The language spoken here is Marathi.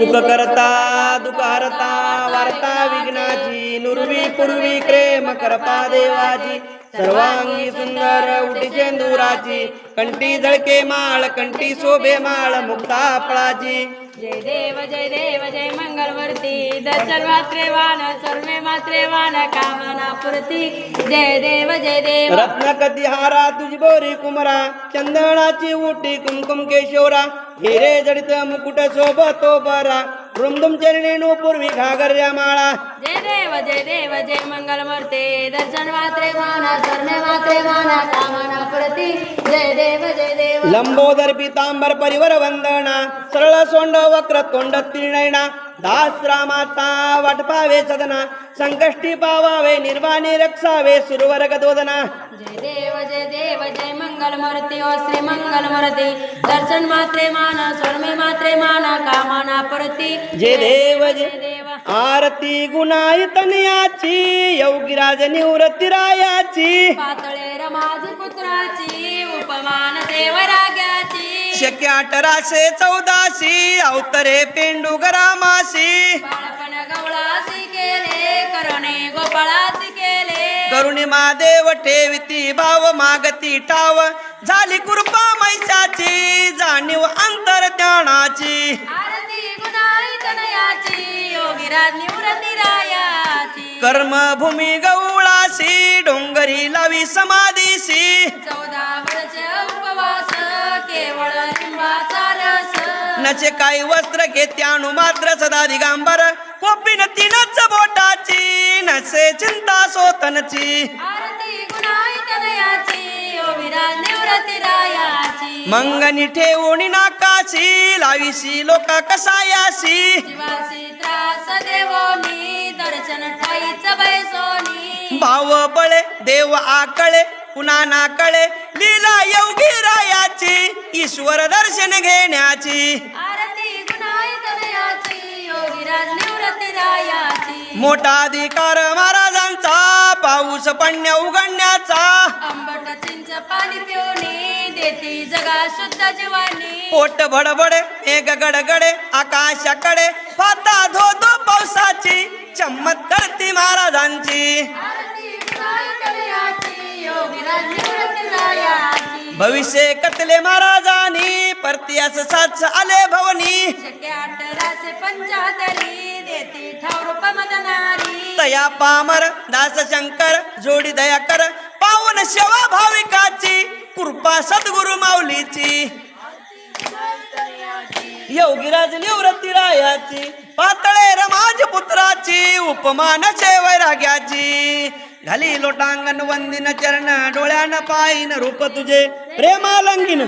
दुख करता दुःख हरता वार्ता विघ्नाची नुरवी पूर्वी प्रेम करपा देवाची. सर्वांगी सुंदर उठी चेंदुराची कंठी जळके माळ कंठी शोभे माळ मुक्ता फळाची जय देव जय देव जय मंगलवर्ती. दर्शन मात्रे वान सर्वे मात्रे वान कामना पुरती. जय देव जय देव. रत्न कधी हारा तुझी बोरी कुमरा चंदनाची उटी कुमकुम केशोरा. हिरे जडित मुकुट शोभतो बरा. रुमदुम चरणी नो पूर्वी घागर्या माळा. जय देव जय देव जय मंगलमूर्ते दर्शन मात्रे वान सर्वे मात्रे वान कामना पुरती. लंबोदर पितांबर परिवर वंदना सरळ सोंड वक्र तोंड त्रिनयना दास रामाचा वाट पावे सदना संकष्टी पावावे निर्वाणी रक्षावे सुरवर्ग दोदना. जय देव जय देव जय मंगलमूर्ती ओ श्री मंगलमूर्ती दर्शन मात्रे मान स्वर्मे मात्रे मान कामना पुरती. जय देव जय देव. आरती गुणायतनयाची योगीराज निवृत्ती रायाची पातळे रमाज पुत्राची उपमान देवराग्याची शक्य अठराशे चौदाशी. अवतरे गवळासी केले करुणे गोपाळासी केले. करुणी महादेव ठेविती भाव मागती ठाव. झाली कृपा मैशाची जाणीव अंतर ज्ञानाची. कर्मभूमी गवळाशी डोंगरी लावी समाधीशी. नचे काही वस्त्र घेते अणु मात्र सदा दिगांबर कोपीन तीनच बोटाची नसे चिंता सोतनची. मंगनी ठेवणी नाकाशी लावीशी लोका कसायाशी. भाव बळे देव आकळे पुन्हा नाकळे लीला योगी रायाची ईश्वर दर्शन घेण्याची. मोठा अधिकार महाराजांचा पाऊस पडण्या उघडण्याचा. आंबट चिंच पाणी पिऊनी देती जगा शुद्ध जीवानी. पोट भडबड एक गडगडे आकाशाकडे पाता धो धो पावसाची चम्मत करती महाराजांची. भविष्य कतले महाराजांनी परतियास साच आले भवनी. पंचाहत्तरी दया पामर दास शंकर जोडी दयाकर पावन सेवा भाविकाची कृपा सद्गुरु माऊलीची. योगीराज निवृत्ती रायाची पातळे रमाज पुत्राची उपमान वैराग्याची. घाली लोटांगण वंदिन चरण डोळ्यान पायीन रूप तुझे प्रेमालंगिन